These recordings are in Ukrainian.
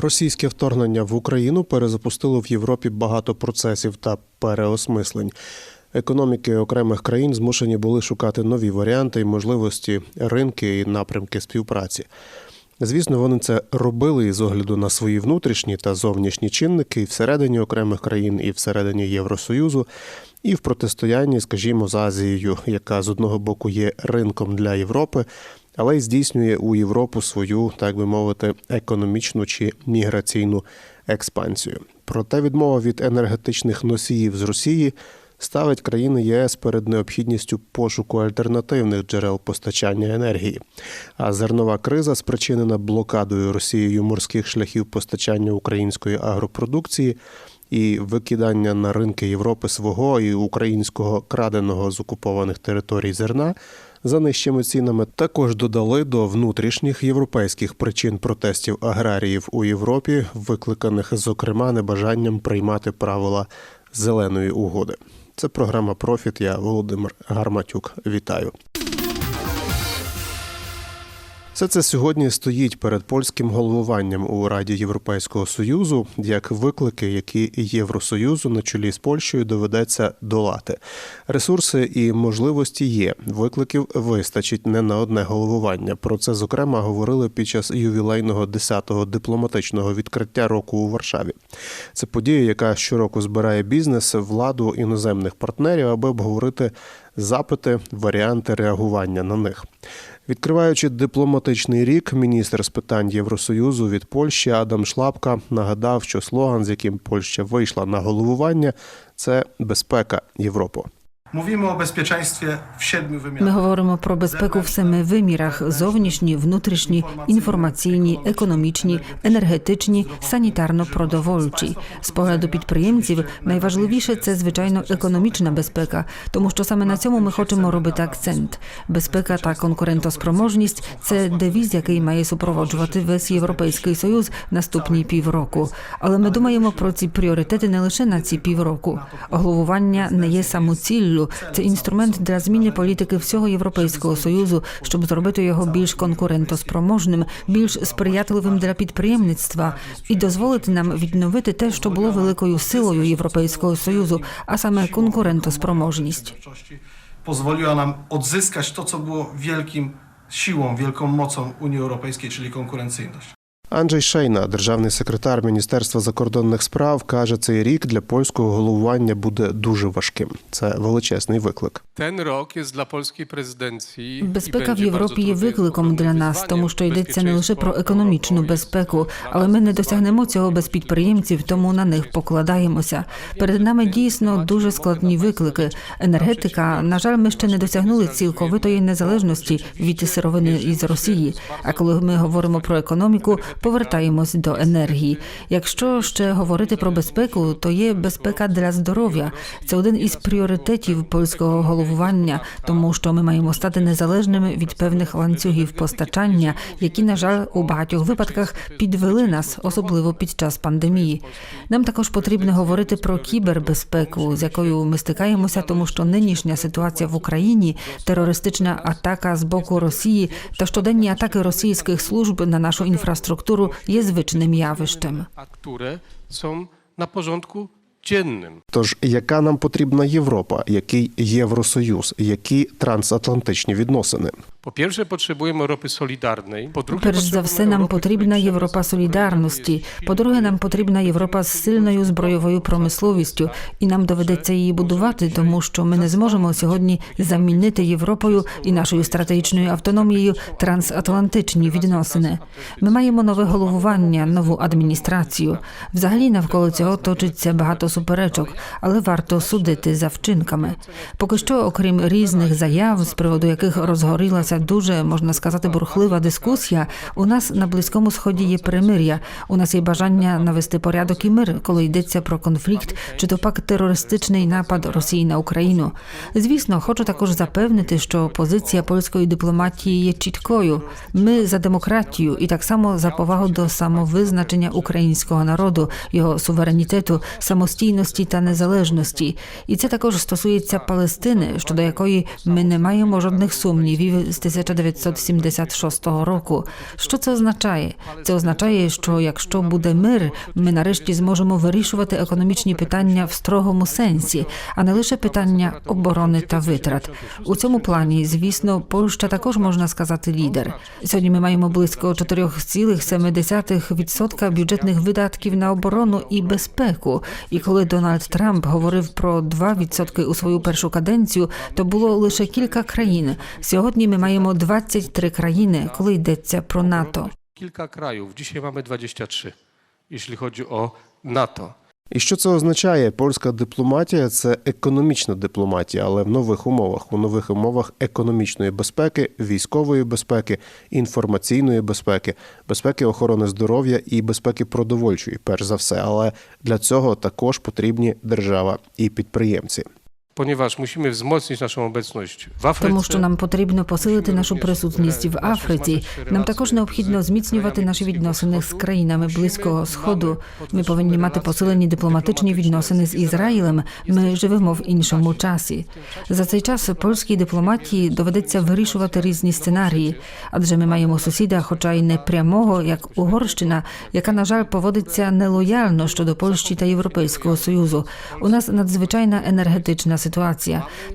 Російське вторгнення в Україну перезапустило в Європі багато процесів та переосмислень. Економіки окремих країн змушені були шукати нові варіанти і можливості, ринки і напрямки співпраці. Звісно, вони це робили із огляду на свої внутрішні та зовнішні чинники і всередині окремих країн, і всередині Євросоюзу, і в протистоянні, скажімо, з Азією, яка з одного боку є ринком для Європи, але й здійснює у Європу свою, так би мовити, економічну чи міграційну експансію. Проте відмова від енергетичних носіїв з Росії ставить країни ЄС перед необхідністю пошуку альтернативних джерел постачання енергії. А зернова криза, спричинена блокадою Росією морських шляхів постачання української агропродукції. І викидання на ринки Європи свого і українського краденого з окупованих територій зерна за нижчими цінами також додали до внутрішніх європейських причин протестів аграріїв у Європі, викликаних зокрема небажанням приймати правила зеленої угоди. Це програма Профіт. Я Володимир Гарматюк. Вітаю. Все це сьогодні стоїть перед польським головуванням у Раді Європейського союзу як виклики, які Євросоюзу на чолі з Польщею доведеться долати. Ресурси і можливості є. Викликів вистачить не на одне головування. Про це зокрема говорили під час ювілейного 10-го дипломатичного відкриття року у Варшаві. Це подія, яка щороку збирає бізнес, владу іноземних партнерів, аби обговорити запити, варіанти реагування на них. Відкриваючи дипломатичний рік, міністр з питань Євросоюзу від Польщі Адам Шлапка нагадав, що слоган, з яким Польща вийшла на головування, це безпека Європи. Ми говоримо про безпеку в семи вимірах: зовнішні, внутрішні, інформаційні, економічні, енергетичні, санітарно-продовольчі. З погляду підприємців найважливіше це звичайно економічна безпека, тому що саме на цьому ми хочемо робити акцент. Безпека та конкурентоспроможність це девіз, який має супроводжувати весь європейський союз наступні півроку. Але ми думаємо про ці пріоритети не лише на ці півроку. Головування не є самоціллю, це інструмент для зміни політики всього європейського союзу, щоб зробити його більш конкурентоспроможним, більш сприятливим для підприємництва і дозволити нам відновити те, що було великою силою європейського союзу, а саме конкурентоспроможність. Pozwoliła nam odzyskać to, co było wielkim siłą, wielką mocą Unii Europejskiej, czyli konkurencyjność. Анджей Шейна, державний секретар Міністерства закордонних справ, каже, цей рік для польського головування буде дуже важким. Це величезний виклик. Ten rok jest dla polskiej prezydencji. i Безпека в Європі є викликом для нас, тому що йдеться не лише про економічну безпеку, але ми не досягнемо цього без підприємців, тому на них покладаємося. Перед нами дійсно дуже складні виклики. Енергетика, на жаль, ми ще не досягнули цілковитої незалежності від сировини із Росії. А коли ми говоримо про економіку, повертаємось до енергії. Якщо ще говорити про безпеку, то є безпека для здоров'я. Це один із пріоритетів польського головування, тому що ми маємо стати незалежними від певних ланцюгів постачання, які, на жаль, у багатьох випадках підвели нас, особливо під час пандемії. Нам також потрібно говорити про кібербезпеку, з якою ми стикаємося, тому що нинішня ситуація в Україні, терористична атака з боку Росії та щоденні атаки російських служб на нашу інфраструктуру є звичним явищем. A które są na porządku dziennym. Тож, яка нам потрібна Європа, який Євросоюз, які трансатлантичні відносини? Po pierwsze, potrzebujemy Europy solidarnej. Po drugie, Перш за все, нам потрібна Європа солідарності. По-друге, нам потрібна Європа з сильною збройовою промисловістю, і нам доведеться її будувати, тому що ми не зможемо сьогодні замінити Європою і нашою стратегічною автономією трансатлантичні відносини. Ми маємо нове головування, нову адміністрацію. Взагалі навколо цього точиться багато суперечок, але варто судити за вчинками. Поки що, окрім різних заяв, з приводу яких розгорілася дуже можна сказати бурхлива дискусія. У нас на близькому сході є перемир'я. У нас є бажання навести порядок і мир, коли йдеться про конфлікт, чи то пак терористичний напад Росії на Україну. Звісно, хочу також запевнити, що позиція польської дипломатії є чіткою. Ми за демократію і так само за повагу до самовизначення українського народу, його суверенітету, самостійності та незалежності. І це також стосується Палестини, щодо якої ми не маємо жодних сумнівів з 1976 року. Що це означає? Це означає, що якщо буде мир, ми нарешті зможемо вирішувати економічні питання в строгому сенсі, а не лише питання оборони та витрат. У цьому плані, звісно, Польща також можна сказати лідер. Сьогодні ми маємо близько 4,7% бюджетних видатків на оборону і безпеку. І коли Дональд Трамп говорив про 2% у свою першу каденцію, то було лише кілька країн. Сьогодні ми маємо 23 країни, коли йдеться про НАТО. kilka krajów. Dzisiaj mamy 23, jeśli chodzi o NATO. І що це означає? Польська дипломатія це економічна дипломатія, але в нових умовах, у нових умовах економічної безпеки, військової безпеки, інформаційної безпеки, безпеки охорони здоров'я і безпеки продовольчої, перш за все. Але для цього також потрібні держава і підприємці. Ponieważ musimy wzmocnić naszą obecność w Afryce. Тому що нам потрібно посилити нашу присутність в Африці. Нам також необхідно зміцнювати наші відносини з країнами близького сходу. Ми повинні мати посилені дипломатичні відносини з Ізраїлем. Ми живемо в іншому часі. За цей час польській дипломатії доведеться вирішувати різні сценарії, адже ми маємо сусіда, хоча й не прямого, як Угорщина, яка на жаль поводиться нелояльно щодо Польщі та Європейського союзу. У нас надзвичайна енергетична ситуація.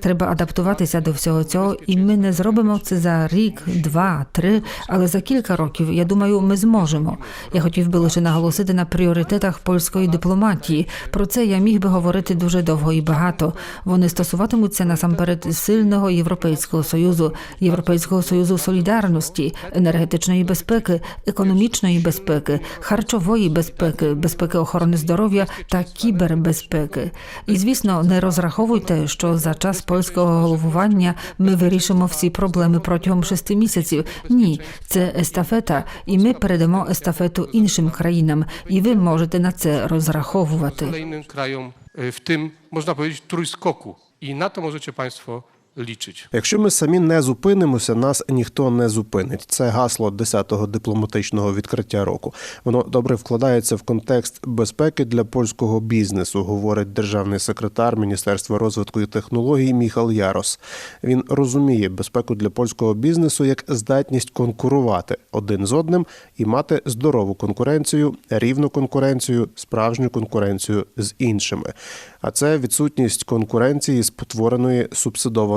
Треба адаптуватися до всього цього, і ми не зробимо це за рік, два, три, але за кілька років. Я думаю, ми зможемо. Я хотів би лише наголосити на пріоритетах польської дипломатії. Про це я міг би говорити дуже довго і багато. Вони стосуватимуться насамперед сильного європейського союзу, європейського союзу солідарності, енергетичної безпеки, економічної безпеки, харчової безпеки, безпеки охорони здоров'я та кібербезпеки. І звісно, не розраховуйте, що за час польського головування ми вирішимо всі проблеми протягом шести місяців. Ні, це естафета, і ми передамо естафету іншим країнам, і ви можете на це розраховувати. kolejnym в тим можна powiedzieć, trójskoku. I na to możecie Państwo liczyć. Якщо ми самі не зупинимося, нас ніхто не зупинить. Це гасло 10-го дипломатичного відкриття року. Воно добре вкладається в контекст безпеки для польського бізнесу, говорить державний секретар Міністерства розвитку і технологій Міхал Ярос. Він розуміє безпеку для польського бізнесу як здатність конкурувати один з одним і мати здорову конкуренцію, рівну конкуренцію, справжню конкуренцію з іншими. А це відсутність конкуренції, спотвореної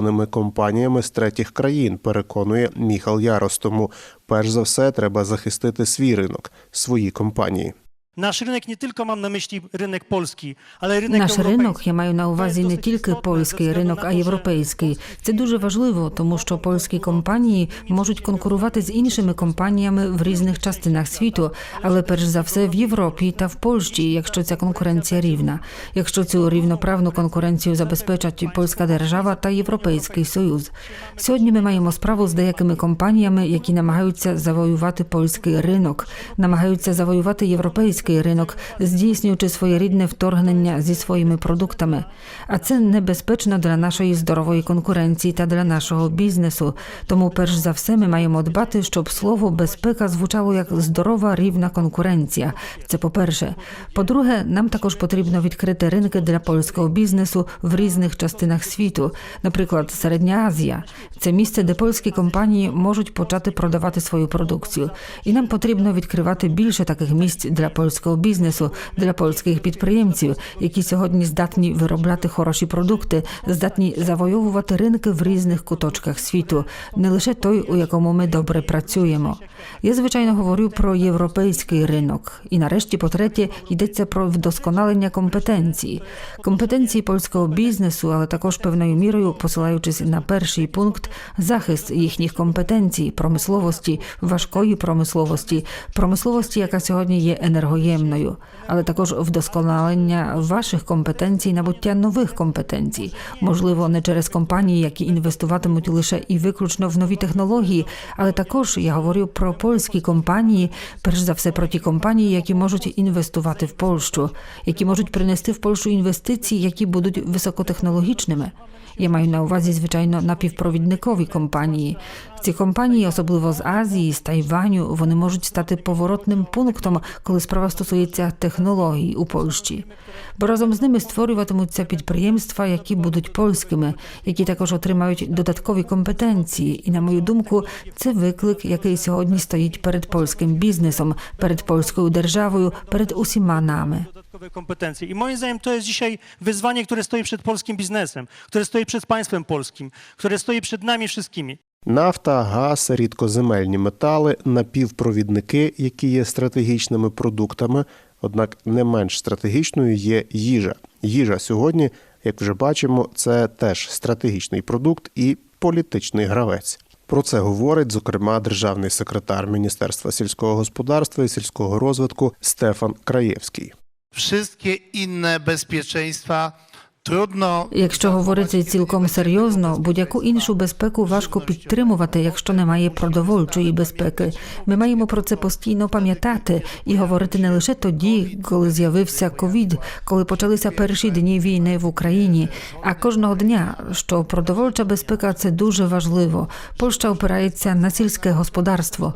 субсидованими компаніями з третіх країн, переконує Міхал Яростому. Перш за все треба захистити свій ринок, свої компанії. Nasz rynek nie tylko mam na myśli rynek polski, ale rynek Наш ринок я маю на увазі не тільки польський ринок, а й європейський. Це дуже важливо, тому що польські компанії можуть конкурувати з іншими компаніями в різних частинах світу, але перш за все в Європі та в Польщі, якщо ця конкуренція рівна. Якщо цю рівноправну конкуренцію забезпечать польська держава та Європейський Союз. Сьогодні ми маємо справу з деякими компаніями, які намагаються завоювати польський ринок, намагаються завоювати європейський ринок, здійснюючи своєрідне вторгнення зі своїми продуктами. А це небезпечно для нашої здорової конкуренції та для нашого бізнесу. Тому, перш за все, ми маємо дбати, щоб слово безпека звучало як здорова рівна конкуренція. Це по-перше. По-друге, нам також потрібно відкрити ринки для польського бізнесу в різних частинах світу, наприклад, Середня Азія. Це місце, де польські компанії можуть почати продавати свою продукцію. І нам потрібно відкривати більше таких місць для польського бізнесу, для польських підприємців, які сьогодні здатні виробляти хороші продукти, здатні завоювати ринки в різних куточках світу, не лише той, у якому ми добре працюємо. Я звичайно говорю про європейський ринок. І нарешті, по-третє, йдеться про вдосконалення компетенції, компетенції польського бізнесу, але також певною мірою, посилаючись на перший пункт, захист їхніх компетенцій, промисловості, важкої промисловості, промисловості, яка сьогодні є енергоємною, але також вдосконалення ваших компетенцій, набуття нових компетенцій, можливо, не через компанії, які інвестуватимуть лише і виключно в нові технології, але також я говорю про польські компанії, перш за все про ті компанії, які можуть інвестувати в Польщу, які можуть принести в Польщу інвестиції, які будуть високотехнологічними. Я маю на увазі, звичайно, напівпровідникові компанії. Ці компанії, особливо з Азії, з Тайваню, вони можуть стати поворотним пунктом, коли справа стосується технологій у Польщі. Бо разом з ними створюватимуться підприємства, які будуть польськими, які також отримають додаткові компетенції. І на мою думку, це виклик, який сьогодні стоїть перед польським бізнесом, перед польською державою, перед усіма нами. kompetencje. I moim zdaniem to jest dzisiaj wyzwanie, które stoi przed polskim biznesem, które stoi przed państwem polskim, które stoi przed nami wszystkimi. Нафта, газ, рідкоземельні метали, напівпровідники, які є стратегічними продуктами, однак не менш стратегічною є їжа. Їжа сьогодні, як вже бачимо, це теж стратегічний продукт і політичний гравець. Про це говорить зокрема державний секретар Міністерства сільського господарства і сільського розвитку Стефан Краєвський. Wszystkie inne bezpieczeństwa Якщо говорити цілком серйозно, будь-яку іншу безпеку важко підтримувати, якщо немає продовольчої безпеки. Ми маємо про це постійно пам'ятати і говорити не лише тоді, коли з'явився ковід, коли почалися перші дні війни в Україні, а кожного дня, що продовольча безпека це дуже важливо. Польща опирається на сільське господарство.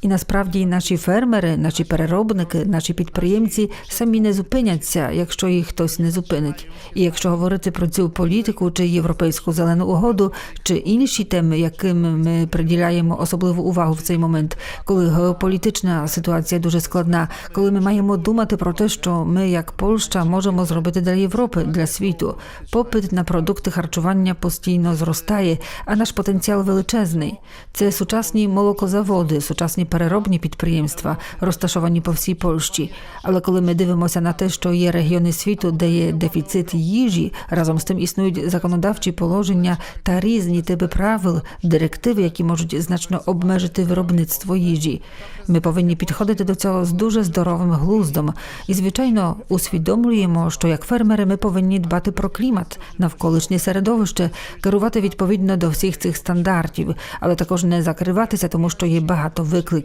І насправді наші фермери, наші переробники, наші підприємці самі не зупиняться, якщо їх хтось не зупинить. І якщо говорити про цю політику чи європейську зелену угоду, чи інші теми, яким ми приділяємо особливу увагу в цей момент, коли геополітична ситуація дуже складна, коли ми маємо думати про те, що ми, як Польща, можемо зробити для Європи, для світу. Попит на продукти харчування постійно зростає, а наш потенціал величезний. Це сучасні молокозаводи, сучасні переробні підприємства, розташовані по всій Польщі. Але коли ми дивимося на те, що є регіони світу, де є дефіцит їжі, разом з тим існують законодавчі положення та різні типи правил, директиви, які можуть значно обмежити виробництво їжі. Ми повинні підходити до цього з дуже здоровим глуздом і, звичайно, усвідомлюємо, що як фермери ми повинні дбати про клімат, навколишнє середовище, керувати відповідно до всіх цих стандартів, але також не закриватися, тому що є багато викликів.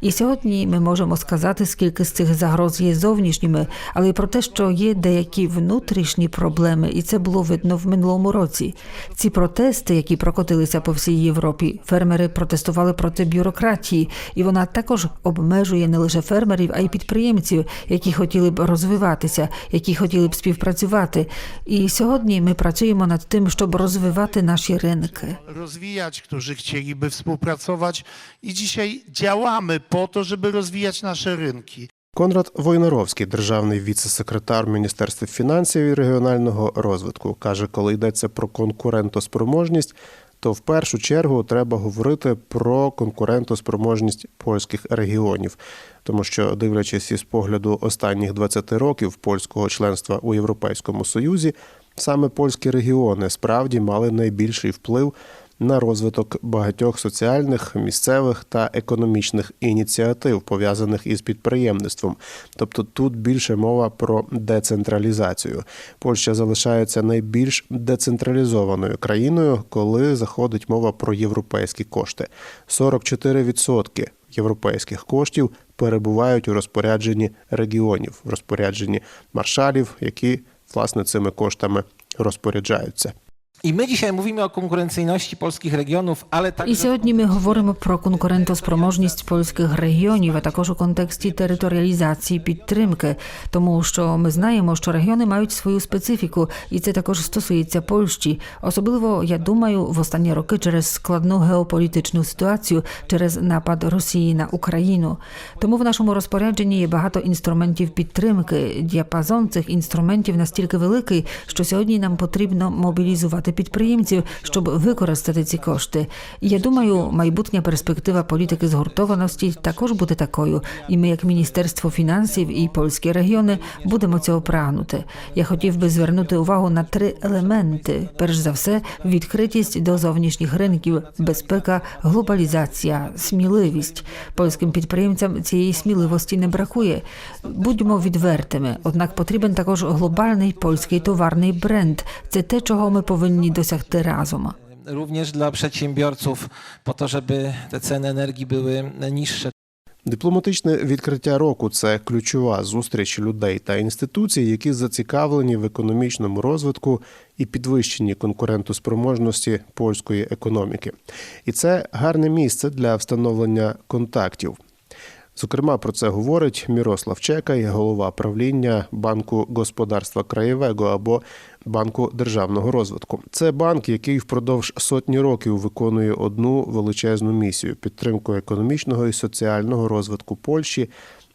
І сьогодні ми можемо сказати, скільки з цих загроз є зовнішніми, але й про те, що є деякі внутрішні проблеми, і це було видно в минулому році. Ці протести, які прокотилися по всій Європі, фермери протестували проти бюрократії, і вона також обмежує не лише фермерів, а й підприємців, які хотіли б розвиватися, які хотіли б співпрацювати. І сьогодні ми працюємо над тим, щоб розвивати наші ринки. rozwijać, którzy chcieliby współpracować i dzisiaj działamy po to, żeby rozwijać nasze rynki. Конрад Войнаровський, державний віце-секретар Міністерства фінансів і регіонального розвитку, каже, коли йдеться про конкурентоспроможність, то в першу чергу треба говорити про конкурентоспроможність польських регіонів, тому що, дивлячись із погляду останніх 20 років польського членства у Європейському Союзі, саме польські регіони справді мали найбільший вплив на розвиток багатьох соціальних, місцевих та економічних ініціатив, пов'язаних із підприємництвом. Тобто тут більше мова про децентралізацію. Польща залишається найбільш децентралізованою країною, коли заходить мова про європейські кошти. 44% європейських коштів перебувають у розпорядженні регіонів, в розпорядженні маршалів, які власне цими коштами розпоряджаються. I my dzisiaj mówimy o konkurencyjności polskich regionów, ale także І сьогодні ми говоримо про конкурентоспроможність польських регіонів, а також у контексті територіалізації підтримки, тому що ми знаємо, що регіони мають свою специфіку, і це також стосується Польщі. Особливо я думаю, в останні роки через складну геополітичну ситуацію, через напад Росії на Україну. Тому в нашому розпорядженні є багато інструментів підтримки. Діапазон цих інструментів настільки великий, що сьогодні нам потрібно мобілізувати підприємців, щоб використати ці кошти. Я думаю, майбутня перспектива політики згуртованості також буде такою. І ми, як Міністерство фінансів і польські регіони, будемо цього прагнути. Я хотів би звернути увагу на три елементи: перш за все, відкритість до зовнішніх ринків, безпека, глобалізація, сміливість. Польським підприємцям цієї сміливості не бракує. Будьмо відвертими, однак потрібен також глобальний польський товарний бренд. Це те, чого ми повинні досягти разом. również dla przedsiębiorców, po to, żeby te ceny energii były niższe. Дипломатичне відкриття року це ключова зустріч людей та інституцій, які зацікавлені в економічному розвитку і підвищенні конкурентоспроможності польської економіки. І це гарне місце для встановлення контактів. Зокрема, про це говорить Мірослав Чекай, голова правління банку господарства краєвего або банку державного розвитку. Це банк, який впродовж сотні років виконує одну величезну місію підтримку економічного і соціального розвитку Польщі.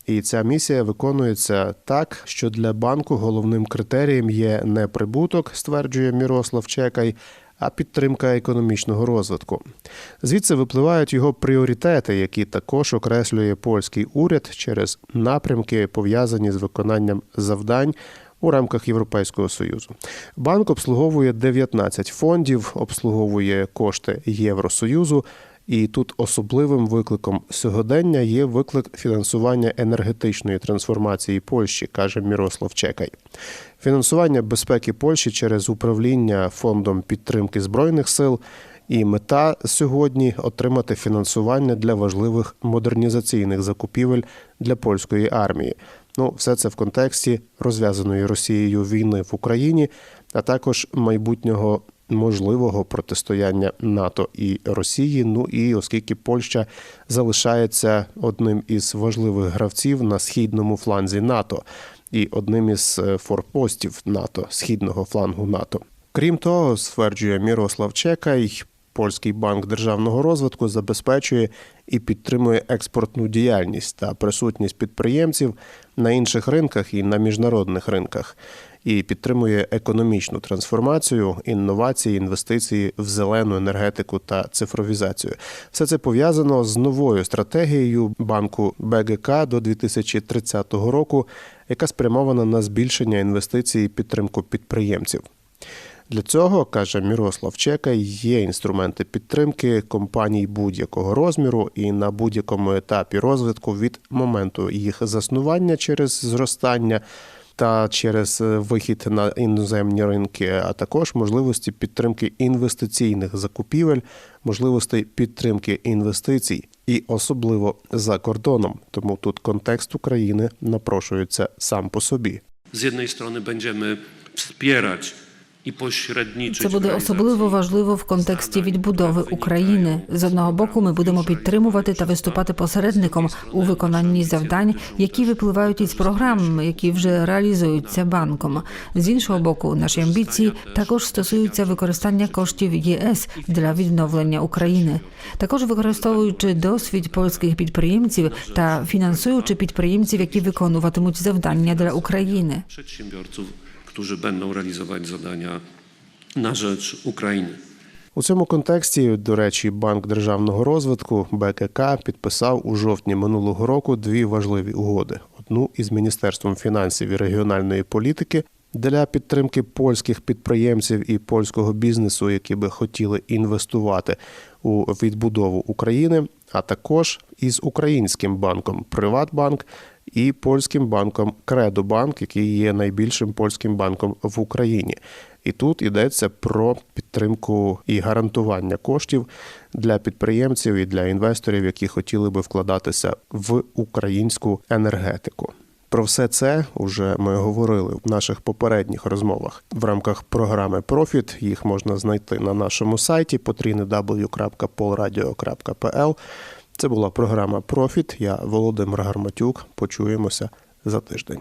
І ця місія виконується так, що для банку головним критерієм є не прибуток, стверджує Мірослав Чекай, а підтримка економічного розвитку. Звідси випливають його пріоритети, які також окреслює польський уряд через напрямки, пов'язані з виконанням завдань. У рамках Європейського союзу банк обслуговує 19 фондів, обслуговує кошти Євросоюзу, і тут особливим викликом сьогодення є виклик фінансування енергетичної трансформації Польщі, каже Мірослав Чекай. Фінансування безпеки Польщі через управління фондом підтримки збройних сил. І мета сьогодні отримати фінансування для важливих модернізаційних закупівель для польської армії. Ну, все це в контексті розв'язаної Росією війни в Україні, а також майбутнього можливого протистояння НАТО і Росії. Ну і оскільки Польща залишається одним із важливих гравців на східному фланзі НАТО і одним із е, форпостів НАТО, східного флангу НАТО. Крім того, стверджує Мірослав Чекай, польський банк державного розвитку забезпечує і підтримує експортну діяльність та присутність підприємців на інших ринках і на міжнародних ринках. І підтримує економічну трансформацію, інновації, інвестиції в зелену енергетику та цифровізацію. Все це пов'язано з новою стратегією банку БГК до 2030 року, яка спрямована на збільшення інвестицій і підтримку підприємців. Для цього, каже Мірослав Чекай, є інструменти підтримки компаній будь-якого розміру і на будь-якому етапі розвитку від моменту їх заснування через зростання та через е, вихід на іноземні ринки, а також можливості підтримки інвестиційних закупівель, можливості підтримки інвестицій і особливо за кордоном. Тому тут контекст України напрошується сам по собі. З однієї сторони, будемо wspierać pośredniczyć. Це буде особливо важливо в контексті відбудови України. З одного боку, ми будемо підтримувати та виступати посередником у виконанні завдань, які випливають із програм, які вже реалізуються банком. З іншого боку, наші амбіції також стосуються використання коштів ЄС для відновлення України, також використовуючи досвід польських підприємців та фінансуючи підприємців, які виконуватимуть завдання для України. Którzy będą realizować zadania na rzecz Ukrainy. У цьому контексті, до речі, Банк державного розвитку БКК підписав у жовтні минулого року дві важливі угоди: одну із Міністерством фінансів і регіональної політики для підтримки польських підприємців і польського бізнесу, які би хотіли інвестувати у відбудову України, а також із українським банком Приватбанк і польським банком Кредобанк, який є найбільшим польським банком в Україні. І тут йдеться про підтримку і гарантування коштів для підприємців і для інвесторів, які хотіли би вкладатися в українську енергетику. Про все це вже ми говорили в наших попередніх розмовах в рамках програми Профіт. Їх можна знайти на нашому сайті www.polradio.pl. Це була програма Профіт. Я Володимир Гарматюк. Почуємося за тиждень.